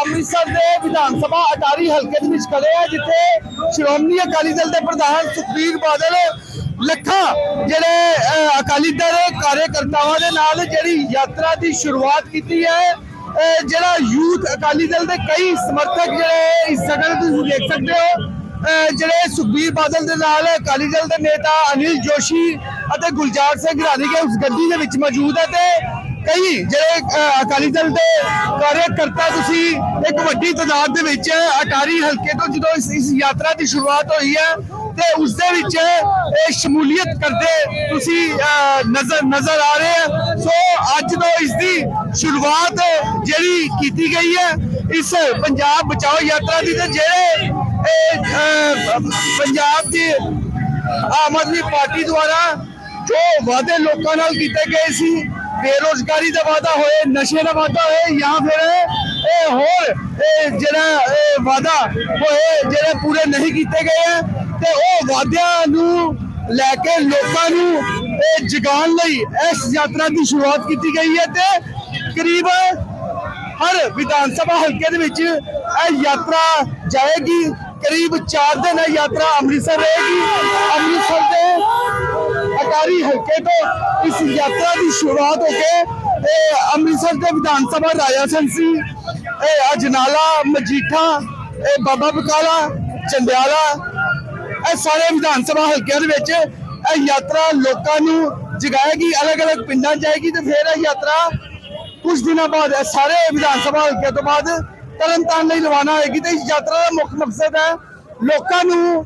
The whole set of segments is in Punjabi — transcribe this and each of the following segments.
ਅੰਮ੍ਰਿਤਸਰ ਦੇ ਵਿਧਾਨ ਸਭਾ ਅਟਾਰੀ ਹਲਕੇ ਦੇ ਵਿੱਚ ਖੜੇ ਆ, ਜਿੱਥੇ ਸ਼੍ਰੋਮਣੀ ਅਕਾਲੀ ਦਲ ਦੇ ਪ੍ਰਧਾਨ ਸੁਖਬੀਰ ਬਾਦਲ ਲੱਖਾਂ ਜਿਹੜੇ ਅਕਾਲੀ ਦਲ ਕਾਰਜਕਰਤਾਵਾਂ ਦੇ ਨਾਲ ਜਿਹੜੀ ਯਾਤਰਾ ਦੀ ਸ਼ੁਰੂਆਤ ਕੀਤੀ ਹੈ ਜਿਹੜਾ ਯੂਥ ਅਕਾਲੀ ਦਲ ਦੇ ਕਈ ਸਮਰਥਕ ਜਿਹੜੇ ਇਸ ਜਗ੍ਹਾ ਤੁਸੀਂ ਦੇਖ ਸਕਦੇ ਹੋ ਜਿਹੜੇ ਸੁਖਬੀਰ ਬਾਦਲ ਦੇ ਨਾਲ ਅਕਾਲੀ ਦਲ ਦੇ ਨੇਤਾ ਅਨਿਲ ਜੋਸ਼ੀ ਅਤੇ ਗੁਲਜ਼ਾਰ ਸਿੰਘ ਰਾਣੀ ਕੇ ਉਸ ਗੱਡੀ ਦੇ ਵਿੱਚ ਮੌਜੂਦ ਹੈ ਤੇ ਕਈ ਜਿਹੜੇ ਅਕਾਲੀ ਦਲ ਦੇ ਕਾਰਜਕਰਤਾ ਤੁਸੀਂ ਇੱਕ ਵੱਡੀ ਤਾਦਾਦ ਦੇ ਵਿੱਚ ਅਟਾਰੀ ਹਲਕੇ ਤੋਂ ਜਦੋਂ ਇਸ ਇਸ ਯਾਤਰਾ ਦੀ ਸ਼ੁਰੂਆਤ ਹੋਈ ਹੈ ਤੇ ਉਸ ਦੇ ਵਿੱਚ ਇਹ ਸ਼ਮੂਲੀਅਤ ਕਰਦੇ ਤੁਸੀਂ ਨਜ਼ਰ ਨਜ਼ਰ ਆ ਰਹੇ ਆ ਸੋ ਅੱਜ ਤੋਂ ਇਸ ਦੀ ਸ਼ੁਰੂਆਤ ਜਿਹੜੀ ਕੀਤੀ ਗਈ ਹੈ ਇਸ ਪੰਜਾਬ ਬਚਾਓ ਯਾਤਰਾ ਦੀ ਤੇ ਜਿਹੜੇ ਇਹ, ਪੰਜਾਬ ਦੀ ਆਮ ਆਦਮੀ ਪਾਰਟੀ ਦੁਆਰਾ ਜੋ ਵਾਅਦੇ ਲੋਕਾਂ ਨਾਲ ਕੀਤੇ ਗਏ ਸੀ ਬੇਰੋਜ਼ਗਾਰੀ ਦਾ ਵਾਅਦਾ ਹੋਏ, ਨਸ਼ੇ ਦਾ ਵਾਅਦਾ ਹੋਏ, ਜਾਂ ਫਿਰ ਇਹ ਹੋਰ ਜਿਹੜਾ, ਇਹ ਵਾਅਦਾ ਹੋਏ, ਜਿਹੜੇ ਪੂਰੇ ਨਹੀਂ ਕੀਤੇ ਗਏ ਹੈ ਤੇ ਉਹ ਵਾਅਦਿਆਂ ਨੂੰ ਲੈ ਕੇ ਲੋਕਾਂ ਨੂੰ ਇਹ ਜਗਾਉਣ ਲਈ ਇਸ ਯਾਤਰਾ ਦੀ ਸ਼ੁਰੂਆਤ ਕੀਤੀ ਗਈ ਹੈ ਤੇ ਕਰੀਬ ਹਰ ਵਿਧਾਨ ਸਭਾ ਹਲਕੇ ਦੇ ਵਿੱਚ ਇਹ ਯਾਤਰਾ ਜਾਏਗੀ। ਕਰੀਬ 4 ਦਿਨ ਇਹ ਯਾਤਰਾ ਅੰਮ੍ਰਿਤਸਰ ਰਹੇਗੀ। ਅੰਮ੍ਰਿਤਸਰ ਦੇ ਸਰਕਾਰੀ ਹਲਕੇ ਤੋਂ ਇਸ ਯਾਤਰਾ ਦੀ ਸ਼ੁਰੂਆਤ ਹੋ ਕੇ ਇਹ ਅੰਮ੍ਰਿਤਸਰ ਦੇ ਵਿਧਾਨ ਸਭਾ ਰਾਜਾ ਸੀ, ਇਹ ਅਜਨਾਲਾ, ਮਜੀਠਾ, ਇਹ ਬਾਬਾ ਬਕਾਲਾ, ਚੰਡਿਆਲਾ, ਇਹ ਸਾਰੇ ਵਿਧਾਨ ਸਭਾ ਹਲਕਿਆਂ ਦੇ ਵਿੱਚ ਇਹ ਯਾਤਰਾ ਲੋਕਾਂ ਨੂੰ ਜਗਾਏਗੀ ਅਲੱਗ-ਅਲੱਗ ਪਿੰਡਾਂ ਜਾਏਗੀ ਤੇ ਫਿਰ ਇਹ ਯਾਤਰਾ ਕੁਝ ਦਿਨਾਂ ਬਾਅਦ, ਇਹ ਸਾਰੇ ਵਿਧਾਨ ਸਭਾ ਹਲਕਿਆਂ ਤੋਂ ਬਾਅਦ ਤਰਨਤਾਰਨ ਲਈ ਰਵਾਨਾ ਹੋਏਗੀ ਤੇ ਇਸ ਯਾਤਰਾ ਦਾ ਮੁੱਖ ਮਕਸਦ ਹੈ ਲੋਕਾਂ ਨੂੰ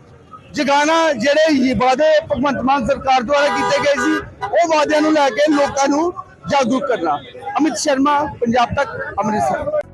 ਜਗਾਣਾ ਜਿਹੜੇ ਵਾਅਦੇ ਭਗਵੰਤ ਮਾਨ ਸਰਕਾਰ ਦੁਆਰਾ ਕੀਤੇ ਗਏ ਸੀ, ਉਹ ਵਾਅਦਿਆਂ ਨੂੰ ਲੈ ਕੇ ਲੋਕਾਂ ਨੂੰ ਜਾਗਰੂਕ ਕਰਨਾ। ਅਮਿਤ ਸ਼ਰਮਾ, ਪੰਜਾਬ ਤੱਕ, ਅੰਮ੍ਰਿਤਸਰ।